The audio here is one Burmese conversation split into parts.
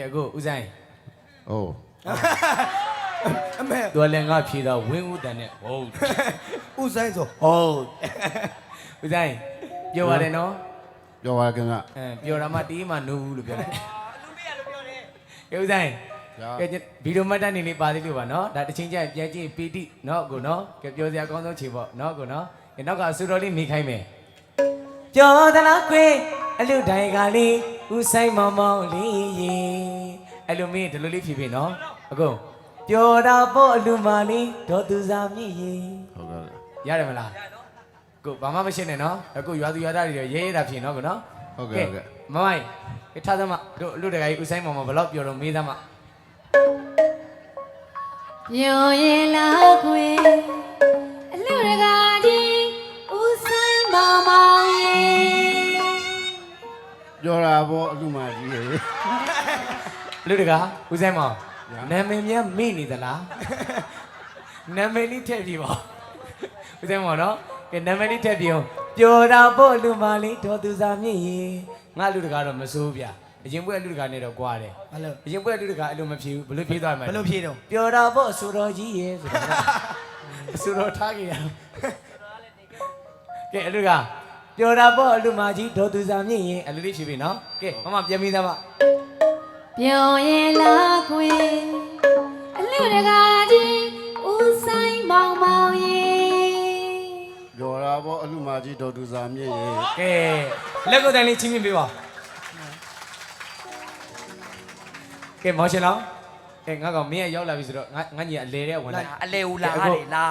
ကဲအခုဦးဆိုင်โอ้အမေတော်လည်းငါဖြေတော့ဝင်းဦးတန်နဲ့ဟုတ်ဥဆိုင်ဆိုဟုတ်ဦးဆိုင်ပြောပါတယ်နော်ပြောပါခင်ဗျအဲပြောတာမှတီးမှနိုးဘူးလို့ပြောတယ်ကဲဦးဆိုင်ဗျာကဲဗီဒီယိုမှတ်တမ်းနေလေးပါသေးလို့ပါနော်ဒါတစ်ချင်းကျရင်ပြန်ကြည့်ပီတိနော်ကိုနော်ကဲပြောစရာအကောင်းဆုံးခြေပေါ့နော်ကိုနော်ကဲနောက်ကဆူတော်လေးမိခိုင်းမယ်ပြောသလားကွယ်အလူတိုင်ကလေးဦးဆိုင်မောင်မောင်လေးရေ အဲ့လိုမင်းဒီလိုလေးဖြေဖြေနော်အကုန်ပြောတာပေါ့အလူမလေးဒေါ်သူစာမြင့်ရေဟုတ်ကဲ့ရတယ်မလားကိုဘာမှမရှင်းနဲ့နော်အခုရွာသူရွာသားတွေတော့ရဲရဲတာဖြစ်နော်ကိုနော်ဟုတ်ကဲ့ဟုတ်ကဲ့မမိုင်းကထားသမားတို့အလူတကကြီးဦးဆိုင်မောင်မောင်ဘယ်တော့ပြောတော့မေးသမားပြောရင်လားကွယ်အလူတကာကြီးဦးဆိုင်မောင်မောင်ရေပြောတာပေါ့အလူမကြီးရေ လူတကာဦးဆိုင်မောင်ညာနာမည်များမိနေသလားနာမည်လေးထည့်ပြီးပါဦးဆိုင်မောင်နော်ကဲနာမည်လေးထည့်ပြီးအောင်ပျော်တာပေါ့လူမလေးဒေါ်သူစာမြင့်ရေငါလူတကာတော့မစိုးဗျအရင်ဘွဲလူတကာနဲ့တော့ကြွားတယ်ဘာလို့အရင်ဘွဲလူတကာအဲ့လိုမဖြစ်ဘူးဘယ်လိုဖြေသွားမှာဘယ်လိုဖြေတော့ပျော်တာပေါ့ဆိုတော်ကြီးရေဆိုတော့အဆိုတော်ထားကြရအောင်ကဲအလူကပျော်တာပေါ့အလူမကြီးဒေါ်သူစာမြင့်ရေအလူလေးဖြေပြီနော်ကဲမမပြန်ပြီးသားပါ ပြောရင်လားကွယ်အလူတကာကြီးဦးဆိုင်မောင်မောင်ရေပြောတာပေါ့အလူမကြီးဒေါ်တူစာမြင့်ရေကဲလက်ကိုယ်တိုင်လေးချင်းမြင်ပေးပါကဲမောင်ရှင်လောင်းကဲငါကောင်မင်းရရောက်လာပြီဆိုတော့ငါငါညီကအလေတဲ့ဝင်လာအလေဦးလာလေလာ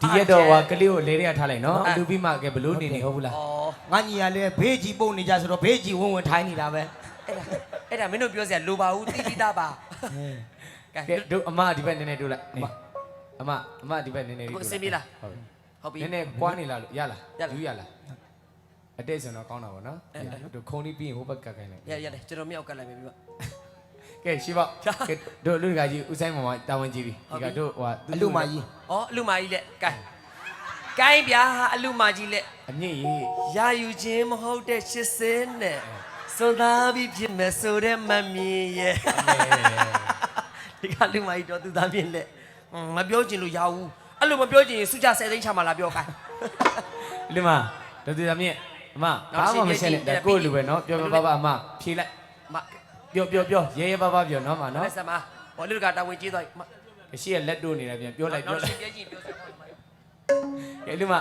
ဒီရက်တော့ဟကလေးကိုလေတဲ့ထားလိုက်နော်အလူပြီးမှကဲဘလို့နေနေဟုတ်ဘူးလားဩငါညီရလဲဘေးကြီးပုံနေကြဆိုတော့ဘေးကြီးဝုံဝင်ထိုင်းနေတာပဲအဲ့ဒါ အဲ့ဒါမင်းတို့ပြောစရာလိုပါဘူးတိတိသားပါကဲကဲတို့အမဒီဘက်နည်းနည်းတို့လိုက်နေအမအမဒီဘက်နည်းနည်းလေးကိုတို့အစင်ပြေလားဟုတ်ပြီဟုတ်ပြီနည်းနည်းကွာနေလားလို့ရလားရလားယူရလားအတိတ်ဆိုတော့ကောင်းတာပေါ့နော်အဲအဲတို့ခုံလေးပြီးရင်ဟိုဘက်ကတ်ခိုင်းလိုက်ရရတယ်ကျွန်တော်မြောက်ကတ်လိုက်ပြီပြကဲရှိပါကဲတို့လူတကာကြီးဦးဆိုင်မောင်မတာဝန်ကြီးပြီဒီကတို့ဟိုအလူမကြီးဩအလူမကြီးလက်ကဲကိုင်းဗျာဟာအလူမကြီးလက်အမြင့်ကြီးရာယူခြင်းမဟုတ်တဲ့80နဲ့ စွန်သားပြီးဖြစ်မယ်ဆိုတဲ့မမြင်ရဲ့ဒီကလူမကြီးတော့သူသားမြင်လက်မပြောချင်လို့ရဘူးအဲ့လိုမပြောချင်ရင်စုကြ10သိန်းချမှာလားပြောကိုင်းလူမတို့သူသမီးအမနောက်ဘာမှမရှရှင်းင်းပြနဲ့ကြည့်ဒါကိုယ့်လူပဲနော်ပြောပြောပါပါအမဖြေလိုက်မပြောပြောပြောရဲရဲပါပါပြောနော်မနော်နော်ဆက်မဟောလူကတာဝန်ကြီးသွားပြီမရှိရလက်တို့နေတယ်ပြန်ပြောလိုက်ပြောလိုက်ပြည့်ကြည့်ပြောစရာမလိုကဲလူမ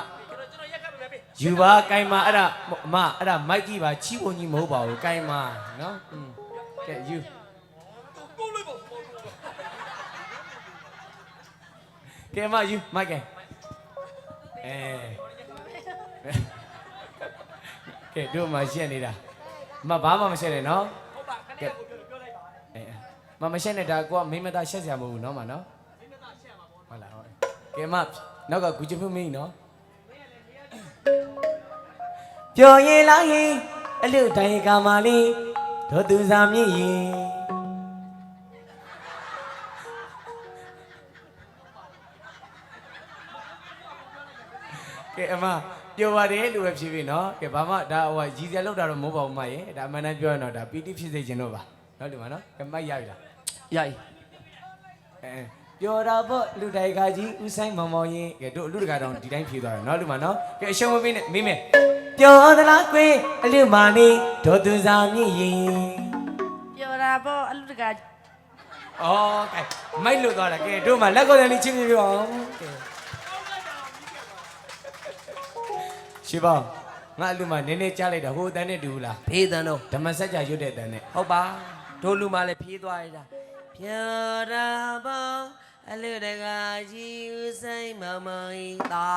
ယ်ပြီယူပါကိုင်မာအဲ့ဒါအမအဲ့ဒါမိုက်ကြီးပါချီးပုံကြီးမဟုတ်ပါဘူးကိုင်မာနော်อืมကဲယူကဲမယူမိုက်ကဲအဲကဲတို့မှရှက်နေတာမဘာမှမရှက်နဲ့နော်ကဲအဲမမရှက်နဲ့ဒါကိုကမိမသားရှက်စရာမဟုတ်ဘူးနော်မနော်ဟုတ်လားဟုတ်ကဲမနောက်ကဂူချမှုမင်းနော် ပျော်ရင်လားဟင်အလူတိုင်ကမာလေးတို့သူစာမြင့်ရင်ကဲအမပျော်ပါတယ်လို့ပဲဖြေပြီနော်ကဲဘာမှဒါဟိုရည်စရာလောက်တာတော့မဟုတ်ပါဘူးမရဲ့ဒါအမှန်တမ်းပြောရင်တော့ဒါပီတိဖြစ်စေခြင်းတော့ပါနော်ဒီမှာနော်ကဲမိုက်ရပြီလားရည်အဲပျော်တာပေါ့လူတိုင်ကကြီးဦးဆိုင်မောင်မောင်ရင်ကဲတို့အလူတကာတောင်ဒီတိုင်းဖြေသွားတယ်နော်ဒီမှာနော်ကဲအရှုံးမပေးနဲ့မိမယ် ပျော်သလားကွယ်အလူမာလေးတို့သူစာမြင့်ရင်ပြောတာပေါ့အလူတကဩကဲမိုက်လို့သွားတာကဲတို့မှာလက်ကိုယ်တိုင်လေးချင်းပြပြအောင်ကဲရှိပါငါအလူမာနည်းနည်းကြားလိုက်တာဟိုအတန်းနဲ့တူဘူးလားဖေးတန်တော့ဓမ္မစကြာရွတ်တဲ့အတန်းနဲ့ဟုတ်ပါဒိုလူမလည်းဖြေးသွားရတာပြောတာပေါ့အလူတကကြီးဦးဆိုင်မမကြီးတာ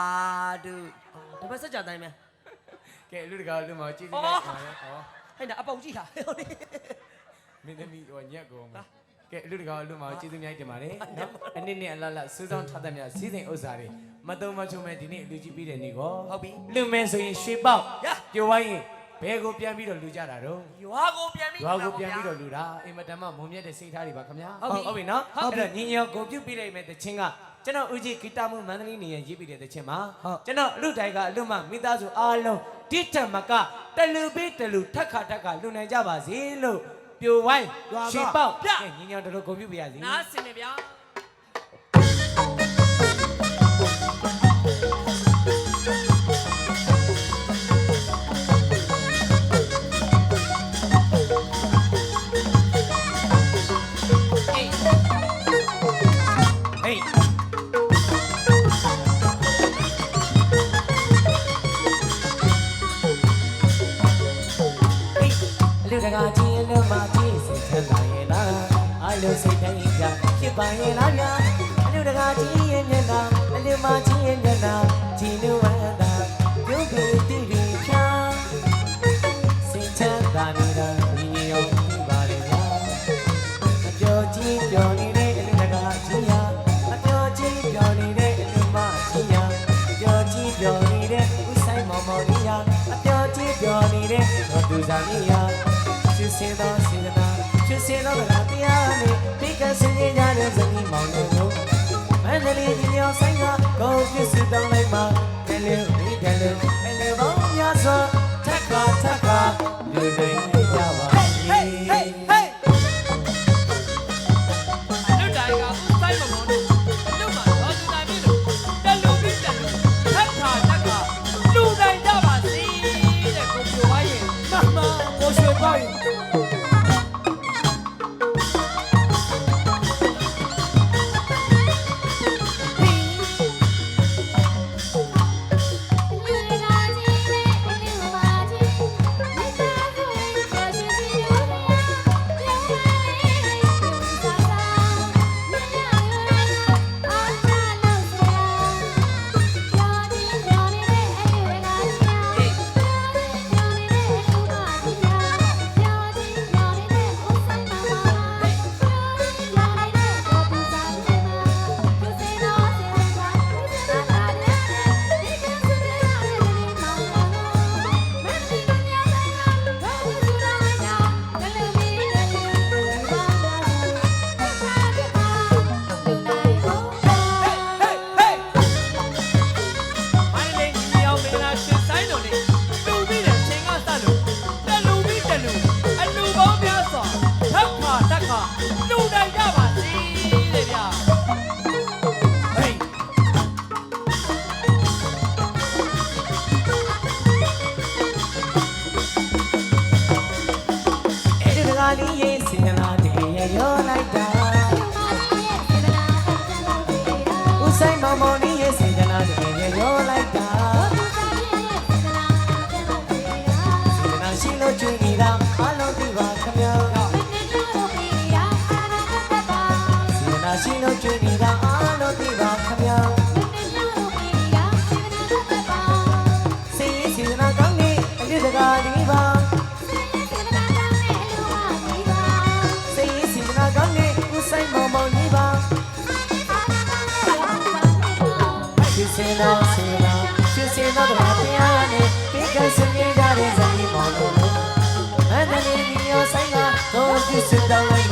ဒုတပတ်စကြတိုင်းမယ် ကဲအလူတကာအလူမာကြည့်နေလိုက်ပါလေဩဟဲ့နာအပေါက်ကြည့်တာမင်းသမီးဟိုညက်ကုန်ကဲအလူတကာအလူမာကျေးဇူးများတင်ပါတယ်နော်အနည်းနဲ့အလားလားစူးစောင်းထားတဲ့မြစီစဉ်ဥစ္စာတွေမတုံမချုံမဲ့ဒီနေ့အလူကြီးပြီးတဲ့နေ့ကောဟုတ်ပြီလူမဲဆိုရင်ရွှေပေါက်ရပြိုဝိုင်းရင် ဘယ်ကိုပြန်ပြီးတော့လူကြတာတော့ရွာကိုပြန်ပြီးရွာကိုပြန်ပြီးတော့လူတာအင်မတန်မှမုံမြတ်တဲ့စိတ်ထားတွေပါခင်ဗျာဟုတ်ဟုတ်ပြီနော်ဟုတ်ပြီညီညောကိုပြုတ်ပြလိုက်မယ်တခြင်းကကျွန်တော်ဦးကြီးဂီတမှုမန္တလေးနေရရေးပြီးတဲ့တခြင်းမှာကျွန်တော်အလူတိုင်းကအလူမမိသားစုအားလုံးဒီတမကတလူပြီးတလူထက်ခါထက်ခါလူနိုင်ကြပါစေလို့ပြိုဝိုင်းရွာပါရှီပေါက်ညီညောတို့ကိုပြုတ်ပြရစီနားစင်နေဗျာ တကားချင်းတို့မှာပြည့်စုံချမ်းသာရဲ့လားအလိုစိတ်တိုင်းကြဖြစ်ပါရဲ့လားများအလိုတကားချင်းရဲ့မျက်နှာအလိုမချင်းရဲ့မျက်နှာ စေသောစေတနာချစ်စေသောဗလာတရားနဲ့မိကဆင်းကြတဲ့ဇနီးမောင်တို့မန္တလေးကြီးရောဆိုင်ကကောင်းဖြစ်စေ လေးရဲ့စင်နာတဲ့ရရောလိုက်တာဦးဆိုင်မောင်မောင်လေးရဲ့စင်နာတဲ့ရရောလိုက်တာစင်နာရှိလို့ကျူညီတာအလုံးဒီပါခမရစင်နာရှိလို့ကျူညီ Você dá uma